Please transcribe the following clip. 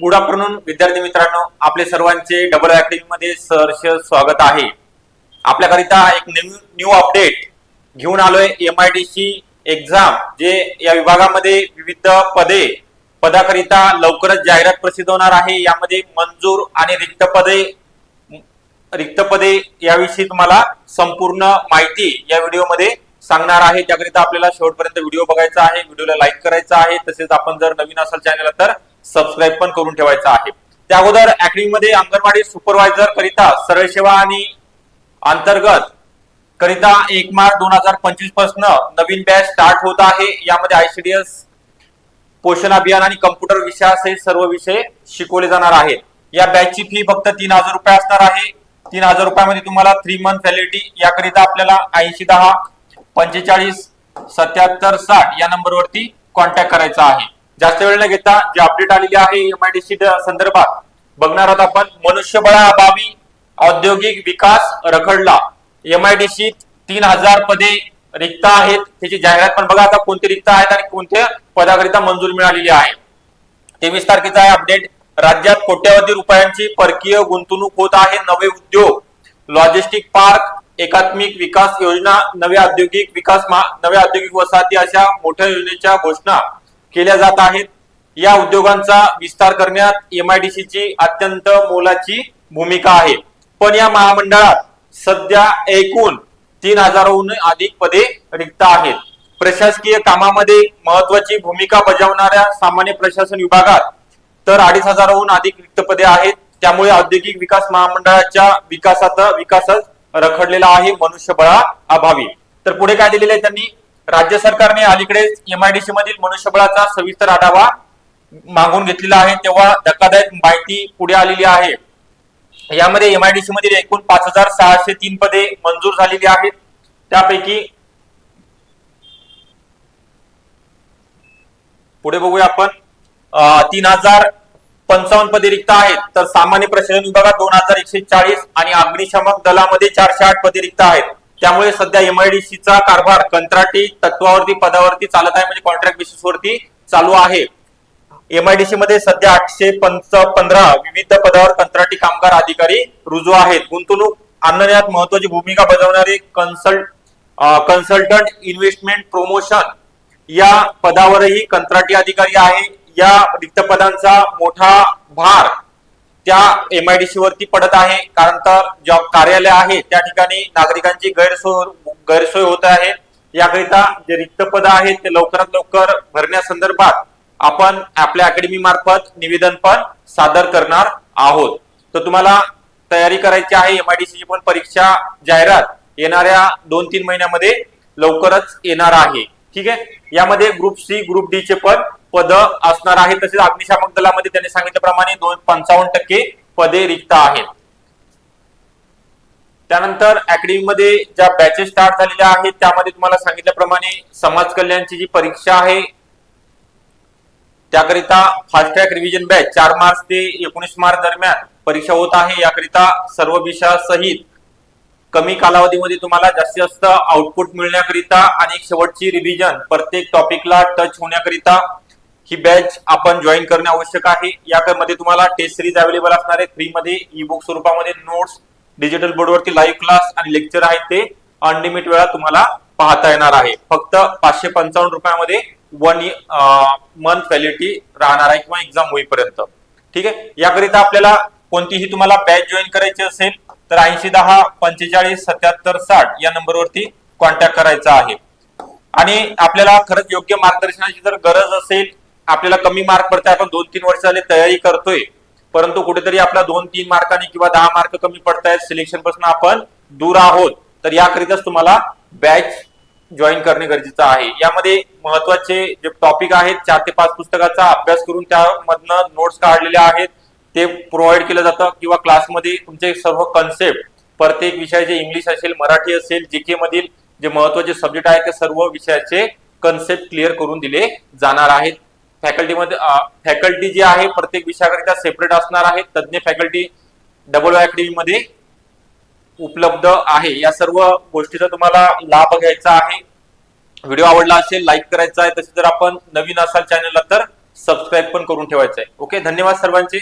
Good afternoon विद्यार्थी मित्रांनो. आपले सर्वांचे डबल अकॅडमी मध्ये सहर्ष स्वागत आहे. आपल्याकरिता एक न्यू अपडेट घेऊन आलोय M I D C exam जे या विभागामध्ये विविध पदे पदाकरिता लवकरच जाहिरात प्रसिद्ध होणार आहे. यामध्ये मंजूर आणि रिक्त पदे रिक्त पदे याविषयी तुम्हाला संपूर्ण माहिती या व्हिडिओमध्ये सांगणार आहे. त्याकरिता आपल्याला शेवटपर्यंत व्हिडिओ बघायचा आहे व्हिडिओला लाईक करायचा आहे. तसेच आपण जर नवीन असाल चॅनल तर सबस्क्राईब पण करून ठेवायचा आहे. त्या अगोदरमध्ये अंगणवाडी सुपरवायझर करिता सरळ सेवा आणि अंतर्गत करिता एक मार्च दोन हजार पंचवीसपासून नवीन बॅच स्टार्ट होत आहे. यामध्ये आयसीडीएस पोषण अभियान आणि कम्प्युटर विषयासह सर्व विषय शिकवले जाणार आहेत. या बॅचची फी फक्त तीन हजार रुपये असणार आहे. तीन हजार रुपयामध्ये तुम्हाला थ्री मंथ व्हॅलिडिटी याकरिता आपल्याला ऐंशी दहा पंचेचाळीस सत्याहत्तर साठ या नंबरवरती कॉन्टॅक्ट करायचा आहे. जास्त वेळ न घेता जे अपडेट आलेली आहे एमआयडीसी संदर्भात बघणार आहोत आपण मनुष्यबळाअभावी औद्योगिक विकास रखडला. एमआयडीसी तीन हजार पदे रिक्त आहेत. त्याची जाहिरात पण बघा आता कोणते रिक्त आहेत आणि कोणत्या पदाकरिता मंजूर मिळालेली आहे. तेवीस तारखेचा आहे अपडेट राज्यात कोट्यवधी रुपयांची परकीय गुंतवणूक होत आहे. नवे उद्योग लॉजिस्टिक पार्क एकात्मिक विकास योजना नव्या औद्योगिक विकास नव्या औद्योगिक वसाहती अशा मोठ्या योजनेच्या घोषणा केल्या जात आहेत. या उद्योगांचा विस्तार करण्यात एमआयडीसीची अत्यंत मोलाची भूमिका आहे. पण या महामंडळात सध्या एकूण तीन हजाराहून अधिक पदे रिक्त आहेत. प्रशासकीय कामामध्ये महत्वाची भूमिका बजावणाऱ्या सामान्य प्रशासन विभागात तर अडीच हजाराहून अधिक रिक्त पदे आहेत. त्यामुळे औद्योगिक विकास महामंडळाच्या विकासात विकासच रखडलेला आहे. मनुष्यबळा अभावी तर पुढे काय दिलेलं आहे त्यांनी? राज्य सरकारने अलीकडेच एमआयडीसी मधील मनुष्यबळाचा सविस्तर आढावा मागून घेतलेला आहे. तेव्हा धक्कादायक माहिती पुढे आलेली आहे. यामध्ये एमआयडीसी मधील एकूण पाच हजार सहाशे तीन पदे मंजूर झालेली आहेत. त्यापैकी पुढे बघूया आपण. तीन हजार पंचावन्न पदे रिक्त आहेत. तर सामान्य प्रशासन विभागात दोन हजार एकशे चाळीस आणि अग्निशामक दलामध्ये चारशे आठ पदे रिक्त आहेत. त्यामुळे सध्या एमआयडीसीचा कारभार कंत्राटी तत्वावरती पदावरती चालत आहे म्हणजे कॉन्ट्रॅक्ट बेसिसवरती चालू आहे. एमआयडीसी मध्ये सध्या आठशे पंच पंधरा विविध पदावर कंत्राटी कामगार अधिकारी रुजू आहेत. गुंतवणूक आणण्यात महत्वाची भूमिका बजावणारे कन्सल्ट कन्सल्टंट इन्व्हेस्टमेंट प्रमोशन या पदावरही कंत्राटी अधिकारी आहे. या रिक्त पदांचा मोठा भार त्या एमआयडीसी वरती पडत आहे. कारण तर जॉब कार्यालय आहे त्या ठिकाणी नागरिकांची गैरसोय गैरसोय होत आहे. याकरिता जे रिक्त पद आहेत ते लवकरात लवकर भरण्यासंदर्भात आपण आपल्या अकॅडमी मार्फत निवेदन पण सादर करणार आहोत. तर तुम्हाला तयारी करायची आहे एमआयडीसी पण परीक्षा जाहिरात येणाऱ्या दोन तीन महिन्यामध्ये लवकरच येणार आहे. ठीक आहे? यामध्ये ग्रुप सी ग्रुप डी चे पण पद असणार आहे तसेच अग्निशामक दलामध्ये त्यांनी सांगितल्याप्रमाणे दोन पंचावन्न टक्के पदे रिक्त आहेत. त्यानंतर अकॅडमी मध्ये ज्या बॅचेस स्टार्ट झालेल्या आहेत त्यामध्ये तुम्हाला सांगितल्याप्रमाणे समाज कल्याणची जी परीक्षा आहे त्याकरिता फास्ट ट्रॅक रिव्हिजन बॅच चार मार्च ते एकोणीस मार्च दरम्यान परीक्षा होत आहे. याकरिता सर्व विषयासहित कमी कालावधीमध्ये तुम्हाला जास्तीत जास्त आउटपुट मिळण्याकरिता आणि शेवटची रिव्हिजन प्रत्येक टॉपिकला टच होण्याकरिता ही बॅच आपण जॉईन करणे आवश्यक आहे. यामध्ये तुम्हाला टेस्ट सिरीज अवेलेबल असणार आहे. फ्रीमध्ये ई बुक स्वरूपामध्ये नोट्स डिजिटल बोर्डवरती लाईव्ह क्लास आणि लेक्चर आहेत ते अनलिमिट वेळा तुम्हाला पाहता येणार आहे. फक्त पाचशे पंचावन्न रुपयामध्ये वन मंथ व्हॅलिडिटी राहणार आहे किंवा एक्झाम होईपर्यंत. ठीक आहे? याकरिता आपल्याला कोणतीही तुम्हाला बॅच जॉईन करायची असेल तर ऐंशी दहा पंचेचाळीस सत्याहत्तर साठ या नंबरवरती कॉन्टॅक्ट करायचा आहे. आणि आपल्याला खरंच योग्य मार्गदर्शनाची जर गरज असेल आपल्याला कमी मार्क पडताय आपण दोन तीन वर्ष झाले तयारी करतोय. परंतु कुठेतरी आपला दोन तीन मार्कांनी किंवा दहा मार्क कमी पडतायत सिलेक्शनपासून आपण दूर आहोत. तर याकरिताच तुम्हाला बॅच जॉईन करणे गरजेचं आहे. यामध्ये महत्त्वाचे जे टॉपिक आहेत चार ते पाच पुस्तकाचा अभ्यास करून त्यामधनं नोट्स काढलेले आहेत. ते प्रोव्हाइड केलं जातं किंवा क्लासमध्ये तुमचे सर्व कन्सेप्ट प्रत्येक विषयाचे इंग्लिश असेल मराठी असेल जीके मधील जे महत्त्वाचे सब्जेक्ट आहेत ते सर्व विषयाचे कन्सेप्ट क्लिअर करून दिले जाणार आहेत. फॅकल्टीमध्ये फॅकल्टी जी आहे प्रत्येक विषयाकरिता सेपरेट असणार आहे. तज्ज्ञ फॅकल्टी डबल अकॅडमी मध्ये उपलब्ध आहे. या सर्व गोष्टीचा तुम्हाला लाभ घ्यायचा आहे. व्हिडिओ आवडला असेल लाईक करायचा आहे. तसे जर आपण नवीन असाल चॅनलला तर सबस्क्राईब पण करून ठेवायचं आहे. ओके धन्यवाद सर्वांचे.